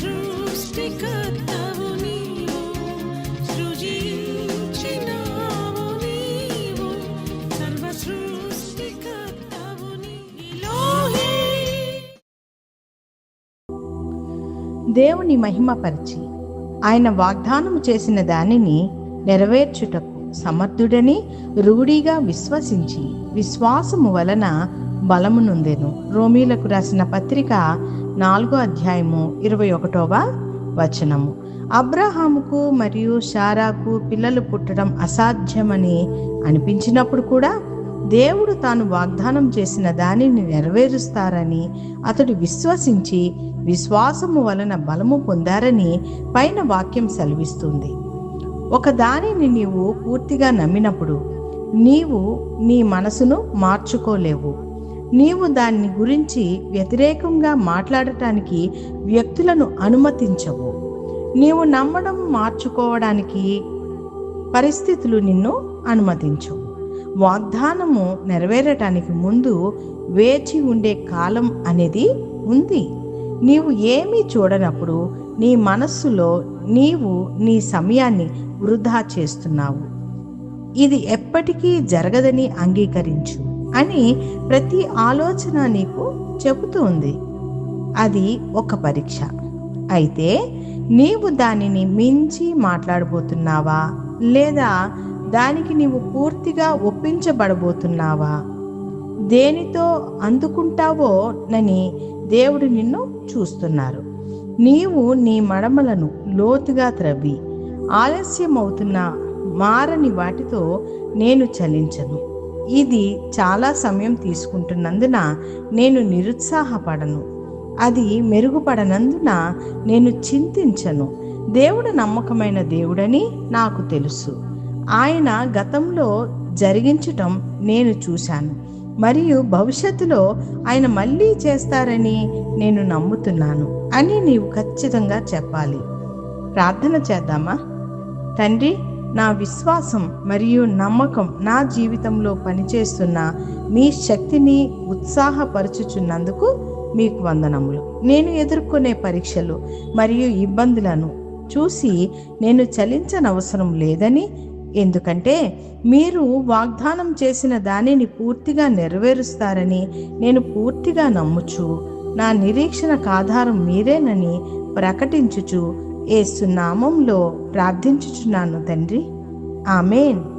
దేవుని మహిమ పరిచి దేవుని మహిమపరిచి ఆయన వాగ్దానం చేసిన దానిని నెరవేర్చుటకు సమర్థుడని రూఢిగా విశ్వసించి విశ్వాసము వలన బలమునుందెను రోమీలకు రాసిన పత్రిక నాలుగో అధ్యాయము ఇరవై ఒకటవ వచనము. అబ్రహాముకు మరియు షారాకు పిల్లలు పుట్టడం అసాధ్యమని అనిపించినప్పుడు కూడా దేవుడు తాను వాగ్దానం చేసిన దానిని నెరవేరుస్తారని అతడు విశ్వసించి విశ్వాసము వలన బలము పొందారని పైన వాక్యం సెలవిస్తుంది. ఒక దానిని నీవు పూర్తిగా నమ్మినప్పుడు నీవు నీ మనసును మార్చుకోలేవు. నీవు దాన్ని గురించి వ్యతిరేకంగా మాట్లాడటానికి వ్యక్తులను అనుమతించవు. నీవు నమ్మడం మార్చుకోవడానికి పరిస్థితులు నిన్ను అనుమతించవు. వాగ్దానము నెరవేరటానికి ముందు వేచి ఉండే కాలం అనేది ఉంది. నీవు ఏమీ చూడనప్పుడు నీ మనస్సులో నీవు నీ సమయాన్ని వృధా చేస్తున్నావు. ఇది ఎప్పటికీ జరగదని అంగీకరించు. అని ప్రతి ఆలోచన నీకు చెబుతుంది అది ఒక పరీక్ష. అయితే నీవు దానిని మించి మాట్లాడబోతున్నావా? లేదా దానికి నీవు పూర్తిగా ఒప్పించబడబోతున్నావా? దేనితో అందుకుంటావో నని దేవుడు నిన్ను చూస్తున్నారు. నీవు నీ మడమలను లోతుగా త్రవ్వి. ఆలస్యమవుతున్న మారని వాటితో నేను చలించను. ఇది చాలా సమయం తీసుకుంటున్నందున నేను నిరుత్సాహపడను. అది మెరుగుపడనందున నేను చింతించను. దేవుడు నమ్మకమైన దేవుడని నాకు తెలుసు. ఆయన గతంలో జరిగించటం నేను చూశాను. మరియు భవిష్యత్తులో ఆయన మళ్ళీ చేస్తారని నేను నమ్ముతున్నాను అని నీవు ఖచ్చితంగా చెప్పాలి. ప్రార్థన చేద్దామా? తండ్రి నా విశ్వాసం మరియు నమ్మకం నా జీవితంలో పనిచేస్తున్న మీ శక్తిని ఉత్సాహపరచుచున్నందుకు మీకు వందనములు. నేను ఎదుర్కొనే పరీక్షలు మరియు ఇబ్బందులను చూసి నేను చలించనవసరం లేదని ఎందుకంటే మీరు వాగ్దానం చేసిన దానిని పూర్తిగా నెరవేరుస్తారని నేను పూర్తిగా నమ్ముచు నా నిరీక్షణకు ఆధారం మీరేనని ప్రకటించుచు ఏసునామంలో ప్రార్థించుచున్నాను తండ్రి. ఆమెన్.